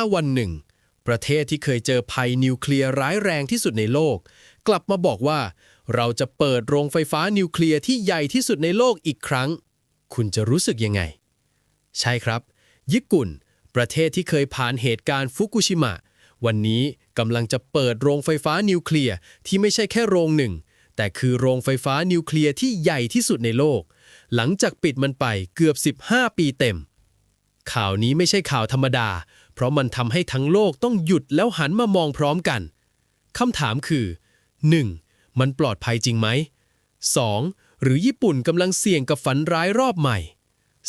ถ้าวันหนึ่ง ประเทศที่เคยเจอภัยนิวเคลียร์ร้ายแรงที่สุดในโลก กลับมาบอกว่า เราจะเปิดโรงไฟฟ้านิวเคลียร์ที่ใหญ่ที่สุดในโลกอีกครั้ง คุณจะรู้สึกยังไง ใช่ครับ ญี่ปุ่น ประเทศที่เคยผ่านเหตุการณ์ฟุกุชิมะ วันนี้กำลังจะเปิดโรงไฟฟ้านิวเคลียร์ที่ไม่ใช่แค่โรงหนึ่ง แต่คือโรงไฟฟ้านิวเคลียร์ที่ใหญ่ที่สุดในโลก หลังจากปิดมันไปเกือบ 15 ปีเต็มข่าวนี้ไม่ใช่ข่าวธรรมดา เพราะมันทำให้ทั้งโลกต้องหยุดแล้วหันมามองพร้อมกันคำถามคือ 1. มันปลอดภัยจริงไหม 2. หรือญี่ปุ่นกำลังเสี่ยงกับฝันร้ายรอบใหม่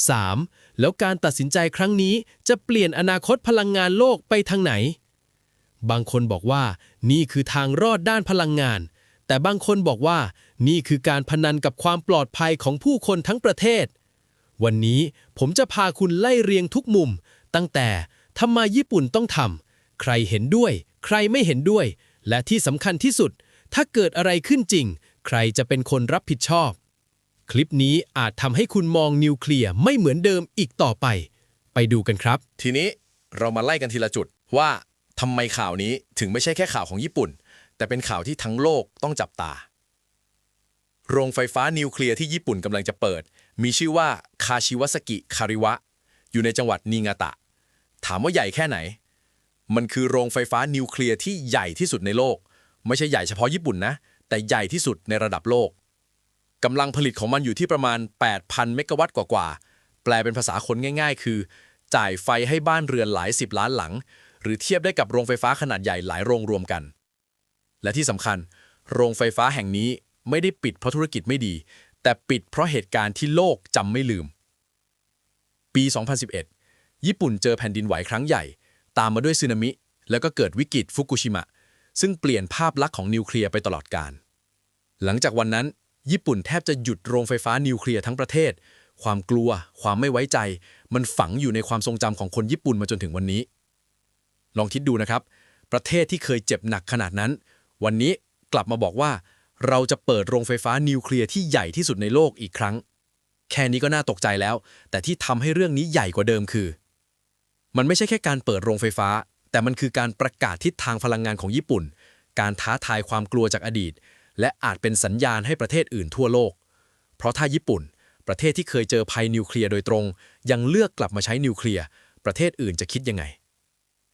3. แล้วการตัดสินใจครั้งนี้จะเปลี่ยนอนาคตพลังงานโลกไปทางไหน บางคนบอกว่า นี่คือทางรอดด้านพลังงาน แต่บางคนบอกว่า นี่คือการพนันกับความปลอดภัยของผู้คนทั้งประเทศ วันนี้ผมจะพาคุณไล่เรียงทุกมุม ตั้งแต่ ทำไมญี่ปุ่นต้องทำใครเห็นด้วย ใครไม่เห็นด้วย และที่สำคัญที่สุด ถ้าเกิดอะไรขึ้นจริง ใครจะเป็นคนรับผิดชอบ คลิปนี้อาจทำให้คุณมองนิวเคลียร์ไม่เหมือนเดิมอีกต่อไป ไปดูกันครับ ทีนี้เรามาไล่กันทีละจุดว่าทำไมข่าวนี้ถึงไม่ใช่แค่ข่าวของญี่ปุ่น แต่เป็นข่าวที่ทั้งโลกต้องจับตา โรงไฟฟ้านิวเคลียร์ที่ญี่ปุ่นกำลังจะเปิด มีชื่อว่าคาชิวาสกิคาริวะ อยู่ในจังหวัดนิงาตะ ถามว่าใหญ่แค่ไหน มันคือโรงไฟฟ้านิวเคลียร์ที่ใหญ่ที่สุดในโลก ไม่ใช่ใหญ่เฉพาะญี่ปุ่นนะ แต่ใหญ่ที่สุดในระดับโลกกำลังผลิตของมันอยู่ที่ประมาณ 8,000 เมกะวัตต์กว่าๆ แปลเป็นภาษาคนง่าย ๆ คือ จ่ายไฟให้บ้านเรือนหลายสิบล้านหลัง หรือเทียบได้กับโรงไฟฟ้าขนาดใหญ่หลายโรงรวมกัน และที่สำคัญ โรงไฟฟ้าแห่งนี้ไม่ได้ปิดเพราะธุรกิจไม่ดี แต่ปิดเพราะเหตุการณ์ที่โลกจำไม่ลืม ปี 2011 ญี่ปุ่นเจอแผ่นดินไหวครั้งใหญ่ ตามมาด้วยสึนามิ แล้วก็เกิดวิกฤตฟุกุชิมะ ซึ่งเปลี่ยนภาพลักษณ์ของนิวเคลียร์ไปตลอดกาลหลังจากวันนั้น ญี่ปุ่นแทบจะหยุดโรงไฟฟ้านิวเคลียร์ทั้งประเทศ ความกลัว ความไม่ไว้ใจ มันฝังอยู่ในความทรงจำของคนญี่ปุ่นมาจนถึงวันนี้ ลองคิดดูนะครับ ประเทศที่เคยเจ็บหนักขนาดนั้น วันนี้กลับมาบอกว่า เราจะเปิดโรงไฟฟ้านิวเคลียร์ที่ใหญ่ที่สุดในโลกอีกครั้ง แค่นี้ก็น่าตกใจแล้ว แต่ที่ทำให้เรื่องนี้ใหญ่กว่าเดิมคือ มันไม่ใช่แค่การเปิดโรงไฟฟ้า แต่มันคือการประกาศทิศทางพลังงานของญี่ปุ่น การท้าทายความกลัวจากอดีต และอาจเป็นสัญญาณให้ประเทศอื่นทั่วโลก เพราะถ้าญี่ปุ่น ประเทศที่เคยเจอภัยนิวเคลียร์โดยตรง ยังเลือกกลับมาใช้นิวเคลียร์ประเทศอื่นจะคิดยังไง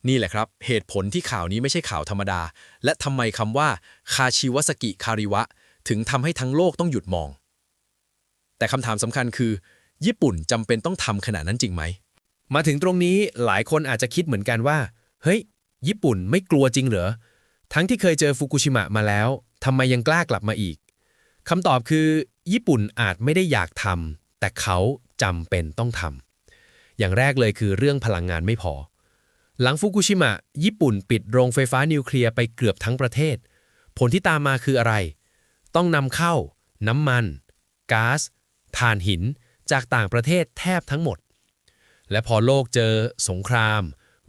นี่แหละครับ เหตุผลที่ข่าวนี้ไม่ใช่ข่าวธรรมดา และทำไมคำว่าคาชิวสกิคาริวะ ถึงทำให้ทั้งโลกต้องหยุดมอง แต่คำถามสำคัญคือ ญี่ปุ่นจำเป็นต้องทำขนาดนั้นจริงไหม มาถึงตรงนี้หลายคนอาจจะคิดเหมือนกันว่า เฮ้ย ญี่ปุ่นไม่กลัวจริงเหรอ ทั้งที่เคยเจอฟุกุชิมะมาแล้วทำไมยังกล้ากลับมาอีกคำตอบคือ ญี่ปุ่นอาจไม่ได้อยากทำแต่เขาจำเป็นต้องทำอย่างแรกเลยคือเรื่องพลังงานไม่พอ หลังฟุกุชิมะ ญี่ปุ่นปิดโรงไฟฟ้านิวเคลียร์ไปเกือบทั้งประเทศ ผลที่ตามมาคืออะไร ต้องนำเข้า น้ำมันก๊าซถ่านหิน จากต่างประเทศแทบทั้งหมด และพอโลกเจอ สงคราม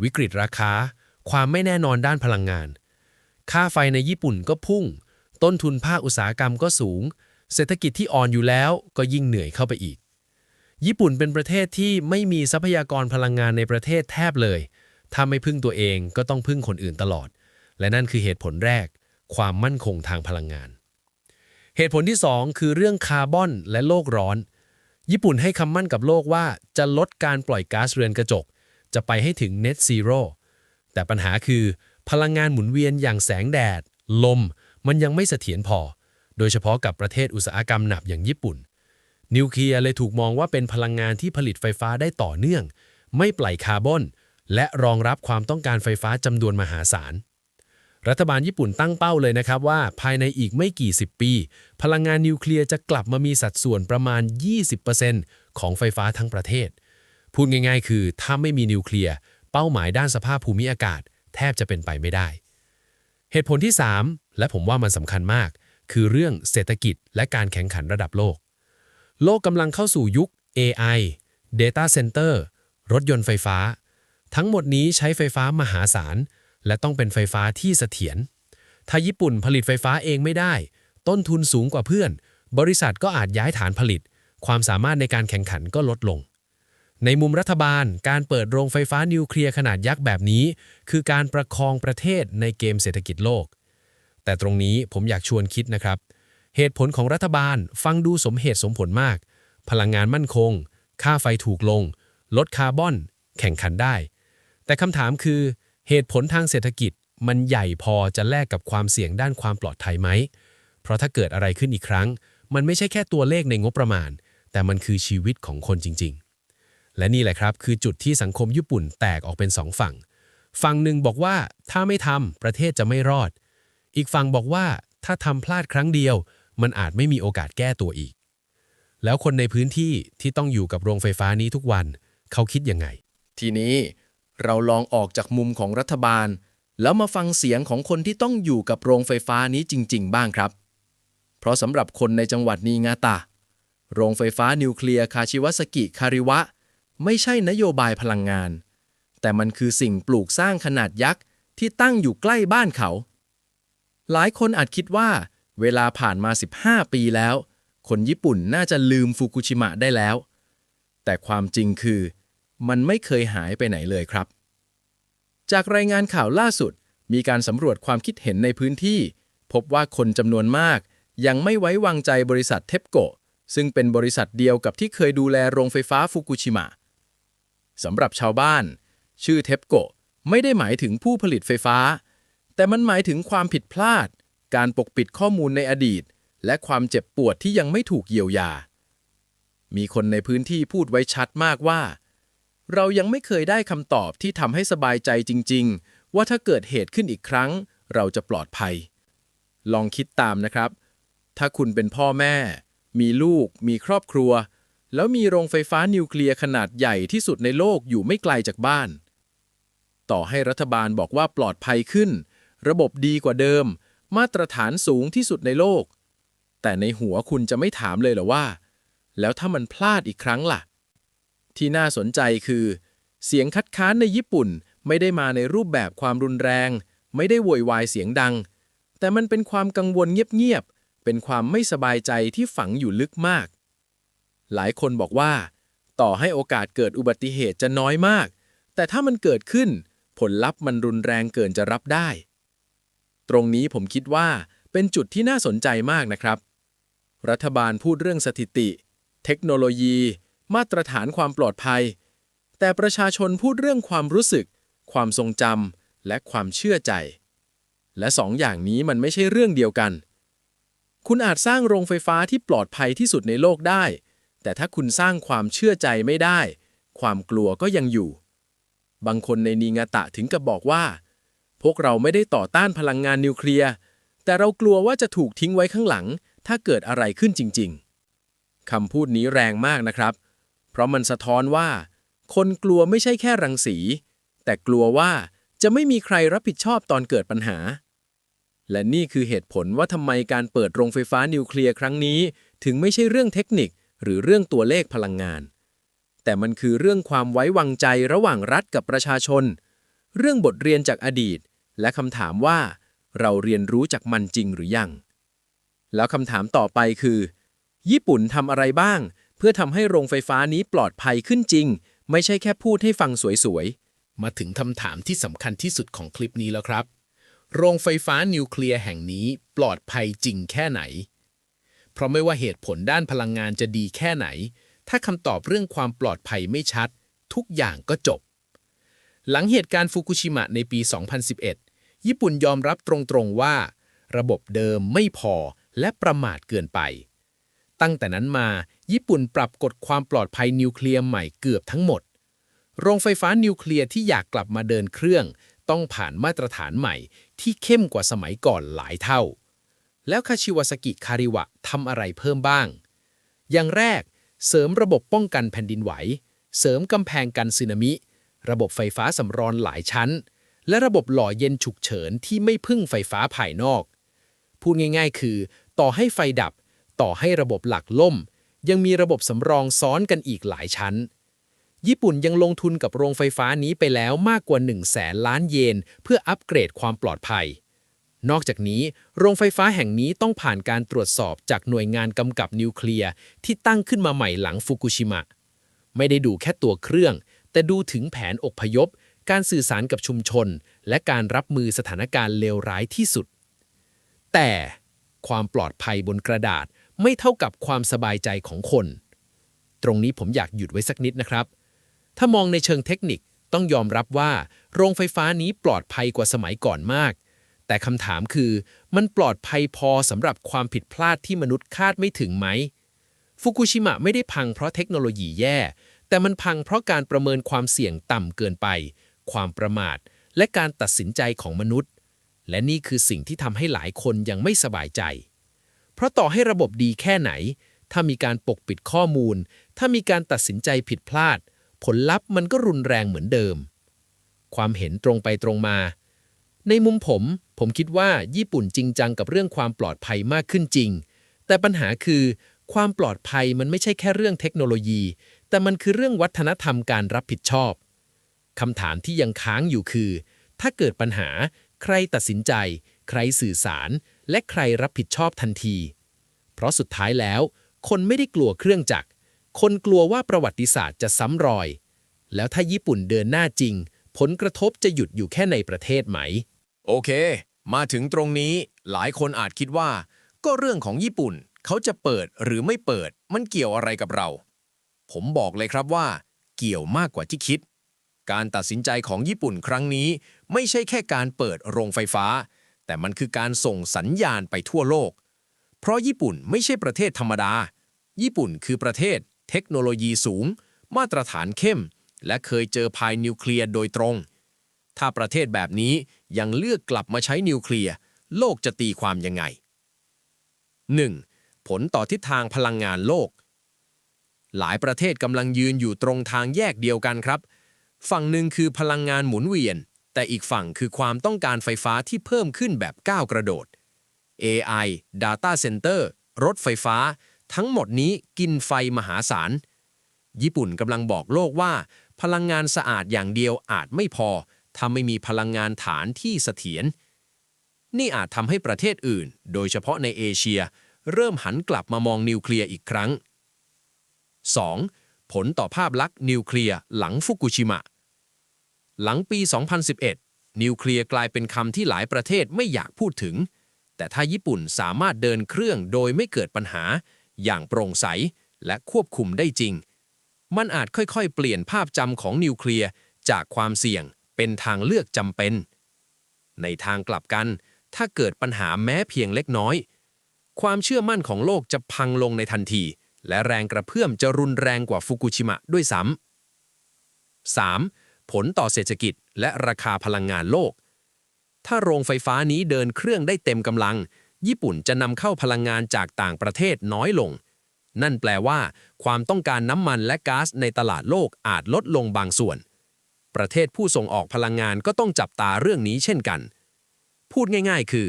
วิกฤตราคา ความไม่แน่นอนด้านพลังงาน ค่าไฟในญี่ปุ่นก็พุ่ง ต้นทุนภาคอุตสาหกรรมก็สูง เศรษฐกิจที่อ่อนอยู่แล้วก็ยิ่งเหนื่อยเข้าไปอีก ญี่ปุ่นเป็นประเทศที่ไม่มีทรัพยากรพลังงานในประเทศแทบเลย ถ้าไม่พึ่งตัวเองก็ต้องพึ่งคนอื่นตลอด และนั่นคือเหตุผลแรก ความมั่นคงทางพลังงาน เหตุผลที่ 2 คือเรื่องคาร์บอนและโลกร้อน ญี่ปุ่นให้คำมั่นกับโลกว่าจะลดการปล่อยก๊าซเรือนกระจก จะไปให้ถึง Net Zero แต่ปัญหาคือ พลังงานหมุนเวียนอย่างแสงแดด ลม มันยังไม่เสถียรพอ โดยเฉพาะกับประเทศอุตสาหกรรมหนักอย่างญี่ปุ่น นิวเคลียร์เลยถูกมองว่าเป็นพลังงานที่ผลิตไฟฟ้าได้ต่อเนื่อง ไม่ปล่อยคาร์บอน และรองรับความต้องการไฟฟ้าจำนวนมหาศาล รัฐบาลญี่ปุ่นตั้งเป้าเลยนะครับว่า ภายในอีกไม่กี่สิบปี พลังงานนิวเคลียร์จะกลับมามีสัดส่วนประมาณ 20%ของไฟฟ้าทั้งประเทศ พูดง่ายๆ คือถ้าไม่มีนิวเคลียร์เป้าหมายด้านสภาพภูมิอากาศ แทบจะเป็นไปไม่ได้ เหตุผลที่ 3 และผมว่ามันสำคัญมาก คือเรื่องเศรษฐกิจและการแข่งขันระดับโลก โลกกำลังเข้าสู่ยุค AI Data Center รถยนต์ไฟฟ้า ทั้งหมดนี้ใช้ไฟฟ้ามหาศาล และต้องเป็นไฟฟ้าที่เสถียร ถ้าญี่ปุ่นผลิตไฟฟ้าเองไม่ได้ ต้นทุนสูงกว่าเพื่อน บริษัทก็อาจย้ายฐานผลิต ความสามารถในการแข่งขันก็ลดลง ในมุมรัฐบาล การเปิดโรงไฟฟ้านิวเคลียร์ขนาดยักษ์แบบนี้ คือการประคองประเทศในเกมเศรษฐกิจโลก แต่ตรงนี้ผมอยากชวนคิดนะครับ เหตุผลของรัฐบาลฟังดูสมเหตุสมผลมาก พลังงานมั่นคง ค่าไฟถูกลง ลดคาร์บอน แข่งขันได้ แต่คำถามคือ เหตุผลทางเศรษฐกิจมันใหญ่พอจะแลกกับความเสี่ยงด้านความปลอดภัยไหม เพราะถ้าเกิดอะไรขึ้นอีกครั้ง มันไม่ใช่แค่ตัวเลขในงบประมาณ แต่มันคือชีวิตของคนจริง ๆ และนี่แหละครับคือจุดที่สังคมญี่ปุ่นแตกออกเป็นสองฝั่ง ฝั่งหนึ่งบอกว่าถ้าไม่ทำประเทศจะไม่รอด อีกฝั่งบอกว่าถ้าทำพลาดครั้งเดียว มันอาจไม่มีโอกาสแก้ตัวอีก แล้วคนในพื้นที่ที่ต้องอยู่กับโรงไฟฟ้านี้ทุกวัน เขาคิดยังไง ทีนี้ เราลองออกจากมุมของรัฐบาล แล้วมาฟังเสียงของคนที่ต้องอยู่กับโรงไฟฟ้านี้จริง ๆ บ้างครับ เพราะสำหรับคนในจังหวัดนีงาตะโรงไฟฟ้านิวเคลียร์คาชิวสกิคาริวะ ไม่ใช่นโยบายพลังงาน แต่มันคือสิ่งปลูกสร้างขนาดยักษ์ที่ตั้งอยู่ใกล้บ้านเขา หลายคนอาจคิดว่า เวลาผ่านมา 15 ปีแล้ว คนญี่ปุ่นน่าจะลืมฟุกุชิมะได้แล้ว แต่ความจริงคือ มันไม่เคยหายไปไหนเลยครับ จากรายงานข่าวล่าสุด มีการสำรวจความคิดเห็นในพื้นที่ พบว่าคนจำนวนมาก ยังไม่ไว้วางใจบริษัทเทปโกะซึ่งเป็นบริษัทเดียวกับที่เคยดูแลโรงไฟฟ้าฟุกุชิมะสำหรับชาวบ้าน ชื่อเทปโกะไม่ได้หมายถึงผู้ผลิตไฟฟ้า แต่มันหมายถึงความผิดพลาด การปกปิดข้อมูลในอดีต และความเจ็บปวดที่ยังไม่ถูกเยียวยา มีคนในพื้นที่พูดไว้ชัดมากว่า เรายังไม่เคยได้คำตอบที่ทำให้สบายใจจริง ๆ ว่าถ้าเกิดเหตุขึ้นอีกครั้ง เราจะปลอดภัย ลองคิดตามนะครับ ถ้าคุณเป็นพ่อแม่ มีลูก มีครอบครัว แล้วมีโรงไฟฟ้านิวเคลียร์ขนาดใหญ่ที่สุดในโลกอยู่ไม่ไกลจากบ้าน ต่อให้รัฐบาลบอกว่าปลอดภัยขึ้น ระบบดีกว่าเดิม มาตรฐานสูงที่สุดในโลก แต่ในหัวคุณจะไม่ถามเลยเหรอว่า แล้วถ้ามันพลาดอีกครั้งล่ะ ที่น่าสนใจคือ เสียงคัดค้านในญี่ปุ่นไม่ได้มาในรูปแบบความรุนแรง ไม่ได้โวยวายเสียงดัง แต่มันเป็นความกังวลเงียบๆ เป็นความไม่สบายใจที่ฝังอยู่ลึกมาก หลายคนบอกว่า ต่อให้โอกาสเกิดอุบัติเหตุจะน้อยมาก แต่ถ้ามันเกิดขึ้น ผลลัพธ์มันรุนแรงเกินจะรับได้ ตรงนี้ผมคิดว่าเป็นจุดที่น่าสนใจมากนะครับ รัฐบาลพูดเรื่องสถิติ เทคโนโลยี มาตรฐานความปลอดภัย แต่ประชาชนพูดเรื่องความรู้สึก ความทรงจำและความเชื่อใจ และสองอย่างนี้มันไม่ใช่เรื่องเดียวกัน คุณอาจสร้างโรงไฟฟ้าที่ปลอดภัยที่สุดในโลกได้ แต่ถ้าคุณสร้างความเชื่อใจไม่ได้ ความกลัวก็ยังอยู่ บางคนในนีงาตะถึงกับบอกว่า พวกเราไม่ได้ต่อต้านพลังงานนิวเคลียร์แต่เรากลัวว่าจะถูกทิ้งไว้ข้างหลัง ถ้าเกิดอะไรขึ้นจริง ๆคำพูดนี้แรงมากนะครับ เพราะมันสะท้อนว่า คนกลัวไม่ใช่แค่รังสี แต่กลัวว่าจะไม่มีใครรับผิดชอบตอนเกิดปัญหา และนี่คือเหตุผลว่าทำไมการเปิดโรงไฟฟ้านิวเคลียร์ครั้งนี้ ถึงไม่ใช่เรื่องเทคนิคหรือเรื่องตัวเลขพลังงาน แต่มันคือเรื่องความไว้วางใจระหว่างรัฐกับประชาชน เรื่องบทเรียนจากอดีต และคำถามว่า เราเรียนรู้จากมันจริงหรือยัง แล้วคำถามต่อไปคือ ญี่ปุ่นทำอะไรบ้าง เพื่อทำให้โรงไฟฟ้านี้ปลอดภัยขึ้นจริง ไม่ใช่แค่พูดให้ฟังสวยๆ มาถึงคำถามที่สำคัญที่สุดของคลิปนี้แล้วครับ โรงไฟฟ้านิวเคลียร์แห่งนี้ปลอดภัยจริงแค่ไหน เพราะไม่ว่าเหตุผลด้านพลังงานจะดีแค่ไหน ถ้าคำตอบเรื่องความปลอดภัยไม่ชัด ทุกอย่างก็จบ หลังเหตุการณ์ฟุกุชิมะในปี 2011 ญี่ปุ่นยอมรับตรงๆว่า ระบบเดิมไม่พอและประมาทเกินไป ตั้งแต่นั้นมา ญี่ปุ่นปรับกฎความปลอดภัยนิวเคลียร์ใหม่เกือบทั้งหมด โรงไฟฟ้านิวเคลียร์ที่อยากกลับมาเดินเครื่อง ต้องผ่านมาตรฐานใหม่ ที่เข้มกว่าสมัยก่อนหลายเท่า แล้วคาชิวาสกิคาริวะทำอะไรเพิ่มบ้าง อย่างแรก เสริมระบบป้องกันแผ่นดินไหว เสริมกำแพงกันสึนามิ ระบบไฟฟ้าสำรองหลายชั้น และระบบหล่อเย็นฉุกเฉินที่ไม่พึ่งไฟฟ้าภายนอก พูดง่าย ๆ คือ ต่อให้ไฟดับ ต่อให้ระบบหลักล่ม ยังมีระบบสำรองซ้อนกันอีกหลายชั้น ญี่ปุ่นยังลงทุนกับโรงไฟฟ้านี้ไปแล้วมากกว่า 1 0 0 0 0แสนล้านเยน เพื่ออัปเกรดความปลอดภัย นอกจากนี้ โรงไฟฟ้าแห่งนี้ต้องผ่านการตรวจสอบจากหน่วยงานกำกับนิวเคลียร์ที่ตั้งขึ้นมาใหม่หลังฟุกุชิมะ ไม่ได้ดูแค่ตัวเครื่อง แต่ดูถึงแผนอพยพ การสื่อสารกับชุมชน และการรับมือสถานการณ์เลวร้ายที่สุด แต่ความปลอดภัยบนกระดาษ ไม่เท่ากับความสบายใจของคน ตรงนี้ผมอยากหยุดไว้สักนิดนะครับ ถ้ามองในเชิงเทคนิคต้องยอมรับว่า โรงไฟฟ้านี้ปลอดภัยกว่าสมัยก่อนมาก แต่คำถามคือ มันปลอดภัยพอสำหรับความผิดพลาดที่มนุษย์คาดไม่ถึงไหมฟุกุชิมะไม่ได้พังเพราะเทคโนโลยีแย่ แต่มันพังเพราะการประเมินความเสี่ยงต่ำเกินไป ความประมาท และการตัดสินใจของมนุษย์ และนี่คือสิ่งที่ทำให้หลายคนยังไม่สบายใจ เพราะต่อให้ระบบดีแค่ไหน ถ้ามีการปกปิดข้อมูล ถ้ามีการตัดสินใจผิดพลาด ผลลัพธ์มันก็รุนแรงเหมือนเดิม ความเห็นตรงไปตรงมา ในมุมผม ผมคิดว่าญี่ปุ่นจริงจังกับเรื่องความปลอดภัยมากขึ้นจริง แต่ปัญหาคือ ความปลอดภัยมันไม่ใช่แค่เรื่องเทคโนโลยี แต่มันคือเรื่องวัฒนธรรมการรับผิดชอบคำถามที่ยังค้างอยู่คือ ถ้าเกิดปัญหา ใครตัดสินใจ ใครสื่อสาร และใครรับผิดชอบทันที เพราะสุดท้ายแล้ว คนไม่ได้กลัวเครื่องจักร คนกลัวว่าประวัติศาสตร์จะซ้ำรอย แล้วถ้าญี่ปุ่นเดินหน้าจริง ผลกระทบจะหยุดอยู่แค่ในประเทศไหม โอเค มาถึงตรงนี้หลายคนอาจคิดว่า ก็เรื่องของญี่ปุ่นเขาจะเปิดหรือไม่เปิด มันเกี่ยวอะไรกับเรา ผมบอกเลยครับว่า เกี่ยวมากกว่าที่คิด การตัดสินใจของญี่ปุ่นครั้งนี้ ไม่ใช่แค่การเปิดโรงไฟฟ้า แต่มันคือการส่งสัญญาณไปทั่วโลก เพราะญี่ปุ่นไม่ใช่ประเทศธรรมดา ญี่ปุ่นคือประเทศ เทคโนโลยีสูง มาตรฐานเข้ม และเคยเจอภัยนิวเคลียร์โดยตรง ถ้าประเทศแบบนี้ยังเลือกกลับมาใช้นิวเคลียร์ โลกจะตีความยังไง 1. ผลต่อทิศทางพลังงานโลก หลายประเทศกำลังยืนอยู่ตรงทางแยกเดียวกันครับ ฝั่งหนึ่งคือพลังงานหมุนเวียน แต่อีกฝั่งคือความต้องการไฟฟ้าที่เพิ่มขึ้นแบบก้าวกระโดด AI Data Center รถไฟฟ้า ทั้งหมดนี้กินไฟมหาศาล ญี่ปุ่นกำลังบอกโลกว่า พลังงานสะอาดอย่างเดียวอาจไม่พอ ถ้าไม่มีพลังงานฐานที่เสถียร นี่อาจทำให้ประเทศอื่น โดยเฉพาะในเอเชีย เริ่มหันกลับมามองนิวเคลียร์อีกครั้ง 2. ผลต่อภาพลักษณ์นิวเคลียร์หลังฟุกุชิมะ หลังปี 2011 นิวเคลียร์กลายเป็นคำที่หลายประเทศไม่อยากพูดถึง แต่ถ้าญี่ปุ่นสามารถเดินเครื่องโดยไม่เกิดปัญหา อย่างโปร่งใสและควบคุมได้จริง มันอาจค่อยๆ เปลี่ยนภาพจำของนิวเคลียร์จากความเสี่ยงเป็นทางเลือกจำเป็น ในทางกลับกัน ถ้าเกิดปัญหาแม้เพียงเล็กน้อย ความเชื่อมั่นของโลกจะพังลงในทันที และแรงกระเพื่อมจะรุนแรงกว่าฟุกุชิมะด้วยซ้ำ 3. ผลต่อเศรษฐกิจ และราคาพลังงานโลก ถ้าโรงไฟฟ้านี้เดินเครื่องได้เต็มกำลัง ญี่ปุ่นจะนำเข้าพลังงานจากต่างประเทศน้อยลง นั่นแปลว่า ความต้องการน้ำมันและก๊าซในตลาดโลกอาจลดลงบางส่วน ประเทศผู้ส่งออกพลังงานก็ต้องจับตาเรื่องนี้เช่นกัน พูดง่าย ๆ คือ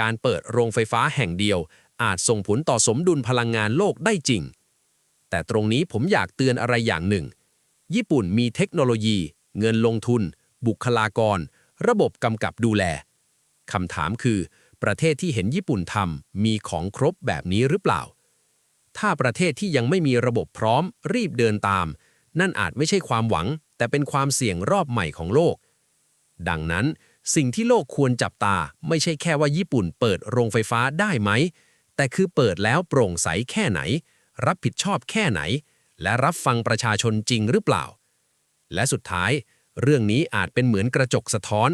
การเปิดโรงไฟฟ้าแห่งเดียว อาจส่งผลต่อสมดุลพลังงานโลกได้จริง แต่ตรงนี้ผมอยากเตือนอะไรอย่างหนึ่ง ญี่ปุ่นมีเทคโนโลยี เงินลงทุน บุคลากร ระบบกำกับดูแลคำถามคือ ประเทศที่เห็นญี่ปุ่นทำมีของครบแบบนี้หรือเปล่า ถ้าประเทศที่ยังไม่มีระบบพร้อม รีบเดินตาม นั่นอาจไม่ใช่ความหวัง แต่เป็นความเสี่ยงรอบใหม่ของโลก ดังนั้น สิ่งที่โลกควรจับตาไม่ใช่แค่ว่าญี่ปุ่นเปิดโรงไฟฟ้าได้ไหม แต่คือเปิดแล้วโปร่งใสแค่ไหน รับผิดชอบแค่ไหน และรับฟังประชาชนจริงหรือเปล่า และสุดท้าย เรื่องนี้อาจเป็นเหมือนกระจกสะท้อน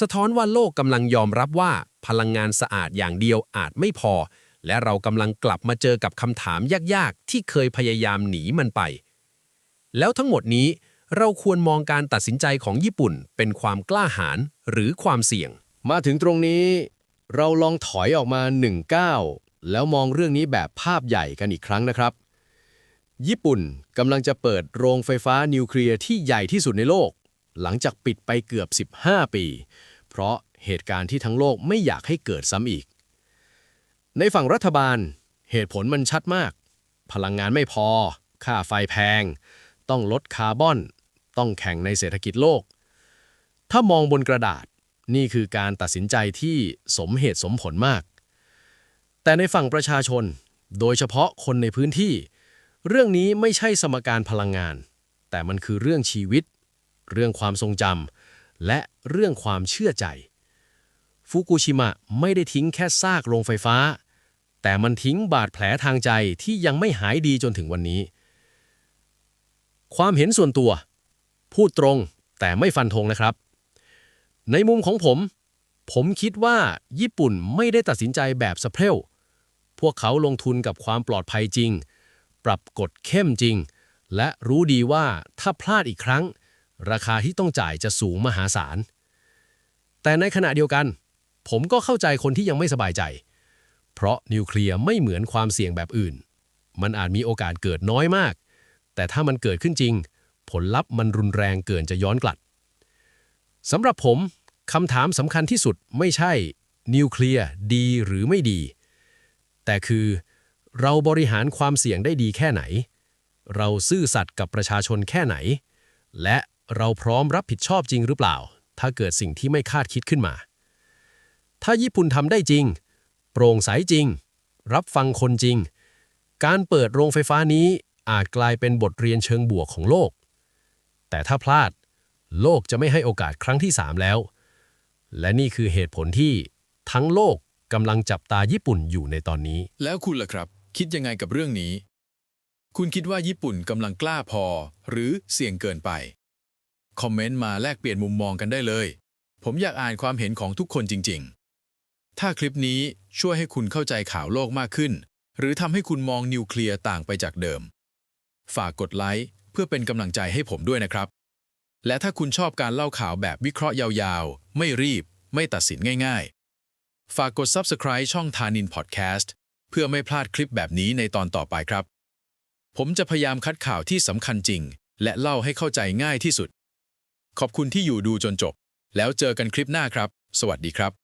สะท้อนว่าโลกกำลังยอมรับว่าพลังงานสะอาดอย่างเดียวอาจไม่พอ และเรากำลังกลับมาเจอกับคำถามยากๆ ที่เคยพยายามหนีมันไป แล้วทั้งหมดนี้เราควรมองการตัดสินใจของญี่ปุ่นเป็นความกล้าหาญหรือความเสี่ยง มาถึงตรงนี้ เราลองถอยออกมา1นึ่งก้าวแล้วมองเรื่องนี้แบบภาพใหญ่กันอีกครั้งนะครับ ญี่ปุ่นกำลังจะเปิดโรงไฟฟ้านิวเคลียร์ที่ใหญ่ที่สุดในโลก หลังจากปิดไปเกือบ 15 ปี เพราะเหตุการณ์ที่ทั้งโลกไม่อยากให้เกิดซ้ำอีก ในฝั่งรัฐบาล เหตุผลมันชัดมาก พลังงานไม่พอ ค่าไฟแพง ต้องลดคาร์บอน ต้องแข่งในเศรษฐกิจโลก ถ้ามองบนกระดาษนี่คือการตัดสินใจที่สมเหตุสมผลมาก แต่ในฝั่งประชาชน โดยเฉพาะคนในพื้นที่ เรื่องนี้ไม่ใช่สมการพลังงาน แต่มันคือเรื่องชีวิต เรื่องความทรงจำและเรื่องความเชื่อใจ ฟุกุชิมะไม่ได้ทิ้งแค่ซากโรงไฟฟ้า แต่มันทิ้งบาดแผลทางใจที่ยังไม่หายดีจนถึงวันนี้ ความเห็นส่วนตัว พูดตรงแต่ไม่ฟันธงนะครับ ในมุมของผม ผมคิดว่าญี่ปุ่นไม่ได้ตัดสินใจแบบสะเพร่พวกเขาลงทุนกับความปลอดภัยจริง ปรับกฎเข้มจริง และรู้ดีว่าถ้าพลาดอีกครั้ง ราคาที่ต้องจ่ายจะสูงมหาศาล แต่ในขณะเดียวกัน ผมก็เข้าใจคนที่ยังไม่สบายใจ เพราะนิวเคลียร์ไม่เหมือนความเสี่ยงแบบอื่น มันอาจมีโอกาสเกิดน้อยมาก แต่ถ้ามันเกิดขึ้นจริง ผลลัพธ์มันรุนแรงเกินจะย้อนกลับสำหรับผมคำถามสำคัญที่สุดไม่ใช่นิวเคลียร์ดีหรือไม่ดี แต่คือ เราบริหารความเสี่ยงได้ดีแค่ไหน เราซื่อสัตย์กับประชาชนแค่ไหน และเราพร้อมรับผิดชอบจริงหรือเปล่า ถ้าเกิดสิ่งที่ไม่คาดคิดขึ้นมา ถ้าญี่ปุ่นทำได้จริง โปร่งใสจริง รับฟังคนจริง การเปิดโรงไฟฟ้านี้อาจกลายเป็นบทเรียนเชิงบวกของโลก แต่ถ้าพลาด โลกจะไม่ให้โอกาสครั้งที่ 3 แล้ว และนี่คือเหตุผลที่ทั้งโลกกำลังจับตาญี่ปุ่นอยู่ในตอนนี้ แล้วคุณล่ะครับ คิดยังไงกับเรื่องนี้ คุณคิดว่าญี่ปุ่นกำลังกล้าพอ หรือเสี่ยงเกินไป คอมเมนต์มาแลกเปลี่ยนมุมมองกันได้เลย ผมอยากอ่านความเห็นของทุกคนจริง ๆ ถ้าคลิปนี้ช่วยให้คุณเข้าใจข่าวโลกมากขึ้น หรือทำให้คุณมองนิวเคลียร์ต่างไปจากเดิม ฝากกดไลค์เพื่อเป็นกำลังใจให้ผมด้วยนะครับ และถ้าคุณชอบการเล่าข่าวแบบวิเคราะห์ยาวๆ ไม่รีบ ไม่ตัดสินง่าย ๆ ฝากกด Subscribe ช่องทานินพอดแคสต์ เพื่อไม่พลาดคลิปแบบนี้ในตอนต่อไปครับ ผมจะพยายามคัดข่าวที่สำคัญจริง และเล่าให้เข้าใจง่ายที่สุด ขอบคุณที่อยู่ดูจนจบ แล้วเจอกันคลิปหน้าครับ สวัสดีครับ